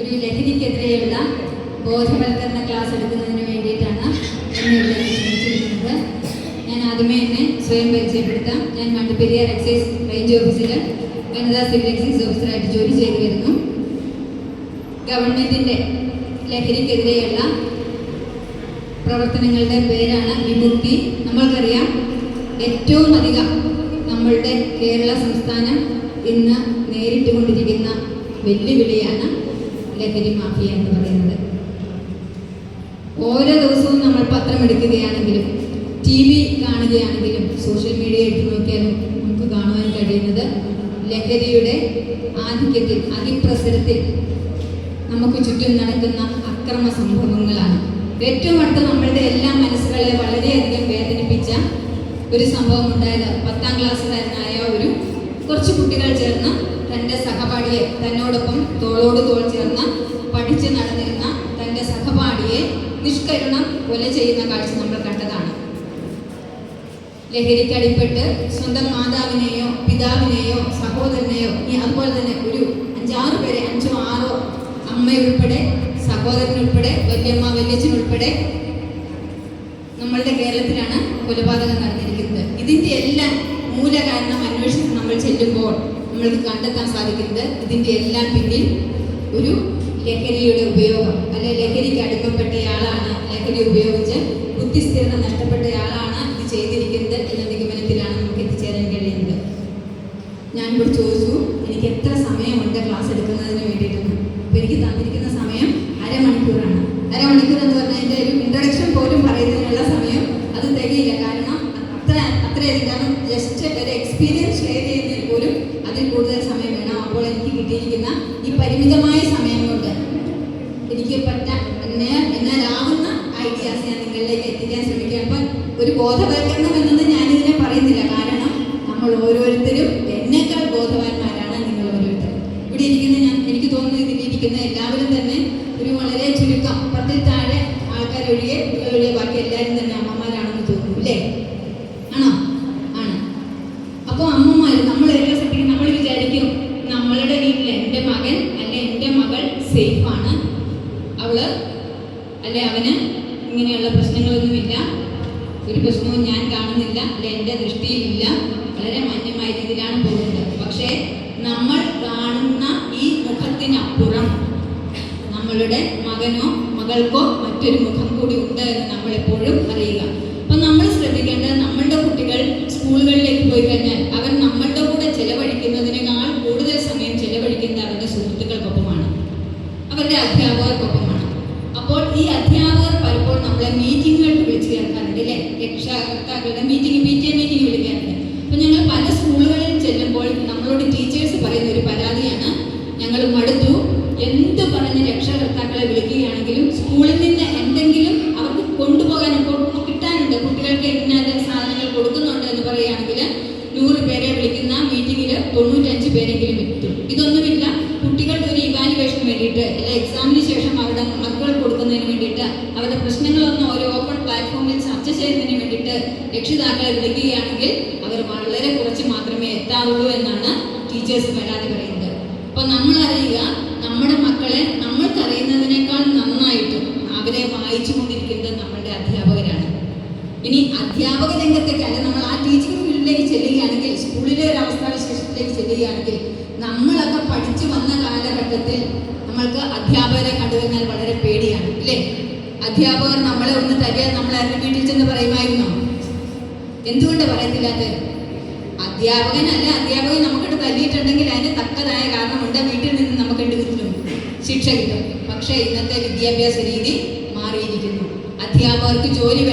ഒരു ലഹരിക്കെതിരെയുള്ള ബോധവൽക്കരണ ക്ലാസ് എടുക്കുന്നതിന് വേണ്ടിയിട്ടാണ് എന്നെ ക്ഷണിച്ചിരിക്കുന്നത് ഞാൻ ആദ്യമേ എന്നെ സ്വയം പരിചയപ്പെടുത്താം. ഞാൻ മണ്ടുപെരിയാർ എക്സൈസ് റേഞ്ച് ഓഫീസിൽ വനിതാ സിവിൽ എക്സൈസ് ഓഫീസറായിട്ട് ജോലി ചെയ്തു വരുന്നു. ഗവൺമെന്റിന്റെ ലഹരിക്കെതിരെയുള്ള പ്രവർത്തനങ്ങളുടെ പേരാണ് വിമുക്തി. നമ്മൾക്കറിയാം ഏറ്റവും അധികം നമ്മളുടെ കേരള സംസ്ഥാനം ഇന്ന് നേരിട്ടുകൊണ്ടിരിക്കുന്ന വെല്ലുവിളിയാണ് ലഹരി മാഫിയ എന്ന് പറയുന്നത്. ഓരോ ദിവസവും നമ്മൾ പത്രം എടുക്കുകയാണെങ്കിലും ടി വി കാണുകയാണെങ്കിലും സോഷ്യൽ മീഡിയ ഇട്ട് നോക്കിയാലും നമുക്ക് കാണുവാൻ കഴിയുന്നത് ലഹരിയുടെ ആധിക്യത്തിൽ അതിപ്രസരത്തിൽ നമുക്ക് ചുറ്റും നടക്കുന്ന അക്രമ സംഭവങ്ങളാണ്. ഏറ്റവും അടുത്ത് നമ്മളുടെ എല്ലാ മനസ്സുകളെ വളരെയധികം വേദനിപ്പിച്ച ഒരു സംഭവം ഉണ്ടായത് പത്താം ക്ലാസ്സുകാരനായ ഒരു കുറച്ച് കുട്ടികൾ ചേർന്ന് തന്റെ സഹപാഠിയെ തന്നോടൊപ്പം തോളോട് തോൾ ചേർന്ന് പഠിച്ച് നടന്നിരുന്ന തന്റെ സഹപാഠിയെ നിഷ്കരുണം കൊല ചെയ്യുന്ന കാഴ്ച നമ്മൾ കണ്ടതാണ്. ലഹരിക്കടിപ്പെട്ട് സ്വന്തം മാതാവിനെയോ പിതാവിനെയോ സഹോദരനെയോ ഇനി അതുപോലെ തന്നെ ഒരു അഞ്ചാറ് പേരെ അഞ്ചോ ആറോ അമ്മയുൾപ്പെടെ സഹോദരനുൾപ്പെടെ വല്യമ്മ വല്യച്ഛനുൾപ്പെടെ നമ്മളുടെ കേരളത്തിലാണ് കൊലപാതകം നടന്നിരിക്കുന്നത്. ഇതിന്റെ എല്ലാം മൂലകാരണം അന്വേഷിച്ച് നമ്മൾ ചെല്ലുമ്പോൾ നമ്മൾക്ക് കണ്ടെത്താൻ സാധിക്കുന്നത് ഇതിന്റെ എല്ലാം പിന്നിൽ ഒരു ലഹരിയുടെ ഉപയോഗം. അല്ലെ ലഹരിക്ക് അടുക്കപ്പെട്ടയാളാണ് ലഹരി ഉപയോഗിച്ച് ഒരു ബോധവൽക്കരണം എന്നത് ഞാനിതിനെ പറയുന്നില്ല. കാരണം നമ്മൾ ഓരോരുത്തരും എന്നേക്കാൾ ബോധവാന്മാരാണ് നിങ്ങൾ ഓരോരുത്തരും. ഇവിടെ ഇരിക്കുന്ന ഞാൻ എനിക്ക് തോന്നുന്നു ഇതിലിരിക്കുന്ന എല്ലാവരും തന്നെ ഒരു വളരെ ചുരുക്കം പത്തിൽ താഴെ ആൾക്കാരൊഴികെ ഒഴികെ ബാക്കി എല്ലാവരും തന്നെ അമ്മമാരാണെന്ന് തോന്നുന്നു അല്ലേ? ആണോ? ആണ്. അപ്പോൾ അമ്മമാർ നമ്മൾ എല്ലാ സത്യം നമ്മൾ വിചാരിക്കും നമ്മളുടെ വീട്ടിൽ എന്റെ മകൻ അല്ലെ എന്റെ മകൾ സേഫാണ് അവൾ അല്ലെ അവന് ഇങ്ങനെയുള്ള പ്രശ്നങ്ങളൊന്നുമില്ല. ഒരു പ്രശ്നവും ഞാൻ കാണുന്നില്ല അല്ലെ എന്റെ ദൃഷ്ടിയിലില്ല. വളരെ മാന്യമായ രീതിയിലാണ് പോകുന്നത്. പക്ഷേ നമ്മൾ കാണുന്ന ഈ മുഖത്തിനപ്പുറം നമ്മളുടെ മകനോ മകൾക്കോ മറ്റൊരു മുഖം കൂടി ഉണ്ട് എന്ന് നമ്മൾ എപ്പോഴും അറിയുക. അപ്പൊ നമ്മൾ ശ്രദ്ധിക്കേണ്ടത് നമ്മളുടെ കുട്ടികൾ സ്കൂളുകളിലേക്ക് പോയി കഴിഞ്ഞാൽ അവർ നമ്മളുടെ കൂടെ ചെലവഴിക്കുന്നതിനേക്കാൾ കൂടുതൽ സമയം ചെലവഴിക്കുന്നത് അവരുടെ സുഹൃത്തുക്കൾക്കൊപ്പമാണ്. അവരുടെ അധ്യാപകർക്കൊപ്പമാണ്. അപ്പോൾ ഈ അധ്യാപകർ പലപ്പോഴും നമ്മളെ മീറ്റിങ്ങുകൾക്ക് വിളിച്ചു എന്ത് പറഞ്ഞ് രക്ഷാകർത്താക്കളെ വിളിക്കുകയാണെങ്കിലും സ്കൂളിൽ നിന്ന് എന്തെങ്കിലും അവർക്ക് കൊണ്ടുപോകാൻ കിട്ടാനുണ്ട്. കുട്ടികൾക്ക് ഇന്ന സാധനങ്ങൾ കൊടുക്കുന്നുണ്ട് എന്ന് പറയുകയാണെങ്കിൽ നൂറ് പേരെ വിളിക്കുന്ന മീറ്റിങ്ങിൽ തൊണ്ണൂറ്റഞ്ച് പേരെങ്കിലും എത്തും. ഇതൊന്നുമില്ല. കുട്ടികളുടെ ഒരു ഇവാലുവേഷൻ വേണ്ടിയിട്ട് അല്ലെ എക്സാമിന് ശേഷം അവരുടെ മക്കൾ കൊടുക്കുന്നതിന് വേണ്ടിയിട്ട് അവരുടെ പ്രശ്നങ്ങളൊന്നും ഒരു ഓപ്പൺ പ്ലാറ്റ്ഫോമിൽ ചർച്ച ചെയ്യുന്നതിന് വേണ്ടിയിട്ട് രക്ഷിതാക്കളെ വിളിക്കുകയാണെങ്കിൽ അവർ വളരെ കുറച്ച് മാത്രമേ എത്താറുള്ളൂ എന്നാണ് ടീച്ചേഴ്സ് പരാതി പറയുന്നത്. അപ്പോൾ നമ്മൾ അറിയുക നമ്മുടെ മക്കളെ നമ്മൾക്ക് അറിയുന്നതിനേക്കാൾ നന്നായിട്ട് അവരെ വായിച്ചു കൊണ്ടിരിക്കുന്നത് നമ്മളുടെ അധ്യാപകരാണ്. ഇനി അധ്യാപക രംഗത്തേക്ക് അല്ലെ നമ്മൾ ആ ടീച്ചിങ് ഫീൽഡിലേക്ക് ചെല്ലുകയാണെങ്കിൽ സ്കൂളിലെ ഒരു അവസ്ഥാവിശേഷത്തിലേക്ക് ചെല്ലുകയാണെങ്കിൽ നമ്മളൊക്കെ പഠിച്ചു വന്ന കാലഘട്ടത്തിൽ നമ്മൾക്ക് അധ്യാപകരെ കണ്ടുകഴിഞ്ഞാൽ വളരെ പേടിയാണ് അല്ലേ? അധ്യാപകർ നമ്മളെ ഒന്ന് തരിക നമ്മൾ അവരുടെ വീട്ടിൽ ചെന്ന് പറയുമായിരുന്നോ? എന്തുകൊണ്ട് അധ്യാപകൻ അല്ല അധ്യാപകൻ നമുക്കിട്ട് തല്ലിയിട്ടുണ്ടെങ്കിൽ അതിന് തക്കതായ കാരണമുണ്ട്. വീട്ടിൽ നിന്ന് ശിക്ഷ കിട്ടും. പക്ഷേ ഇന്നത്തെ വിദ്യാഭ്യാസ രീതി മാറിയിരിക്കുന്നു. അധ്യാപകർക്ക് ജോലി